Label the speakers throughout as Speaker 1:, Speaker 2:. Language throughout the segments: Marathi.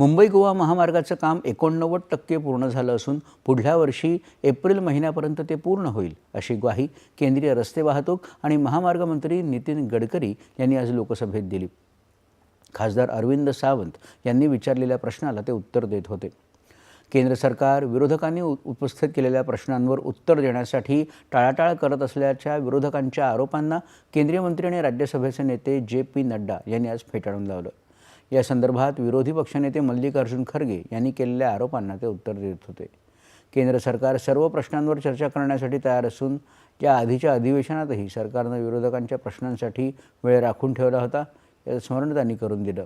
Speaker 1: मुंबई गोवा महामार्गाचं काम एकोणनव्वद टक्के पूर्ण झालं असून पुढल्या वर्षी एप्रिल महिन्यापर्यंत ते पूर्ण होईल अशी ग्वाही केंद्रीय रस्ते वाहतूक आणि महामार्ग मंत्री नितीन गडकरी यांनी आज लोकसभेत दिली खासदार अरविंद सावंत यांनी विचारलेल्या प्रश्नाला ते उत्तर देत होते केंद्र सरकार विरोधकांनी उपस्थित केलेल्या प्रश्नांवर उत्तर देण्यासाठी टाळाटाळ करत असल्याच्या विरोधकांच्या आरोपांना केंद्रीय मंत्री आणि राज्यसभेचे नेते जे पी नड्डा यांनी आज फेटाळून लावलं या संदर्भात विरोधी पक्षनेते मल्लिकार्जुन खरगे यांनी केलेल्या आरोपांना ते उत्तर देत होते केंद्र सरकार सर्व प्रश्नांवर चर्चा करण्यासाठी तयार असून या आधीच्या अधिवेशनातही सरकारनं विरोधकांच्या प्रश्नांसाठी वेळ राखून ठेवला होता याचं स्मरण त्यांनी करून दिलं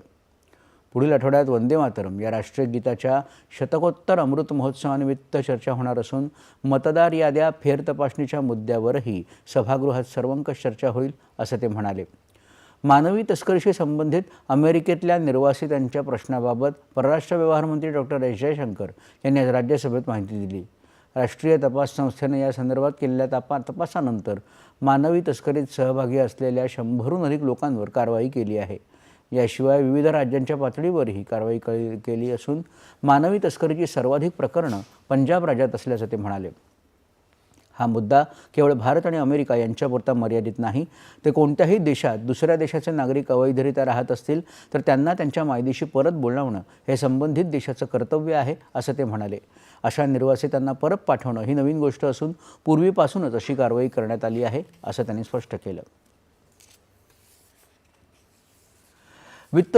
Speaker 1: पुढील आठवड्यात वंदे मातरम या राष्ट्रीय गीताच्या शतकोत्तर अमृत महोत्सवानिमित्त चर्चा होणार असून मतदार याद्या फेरतपासणीच्या मुद्द्यावरही सभागृहात सर्वंकष चर्चा होईल असं ते म्हणाले मानवी तस्करीशी संबंधित अमेरिकेतल्या निर्वासितांच्या प्रश्नाबाबत परराष्ट्र व्यवहार मंत्री डॉक्टर एस जयशंकर यांनी आज राज्यसभेत माहिती दिली राष्ट्रीय तपास संस्थेनं या संदर्भात केलेल्या तपा तपासानंतर मानवी तस्करीत सहभागी असलेल्या शंभरहून अधिक लोकांवर कारवाई केली आहे याशिवाय विविध राज्यांच्या पातळीवर ही कारवाई केली असून मानवी तस्करीची सर्वाधिक प्रकरणं पंजाब राज्यात असल्याचं ते म्हणाले हा मुद्दा केवळ भारत आणि अमेरिका यांच्यापुरता मर्यादित नाही ते कोणत्याही देशात दुसऱ्या देशाचे नागरिक अवैधरित्या राहत असतील तर त्यांना त्यांच्या मायदेशी परत बोलावणं हे संबंधित देशाचं कर्तव्य आहे असं ते म्हणाले अशा निर्वासितांना परत पाठवणं ही नवीन गोष्ट असून पूर्वीपासूनच अशी कारवाई करण्यात आली आहे असं त्यांनी स्पष्ट केलं वित्त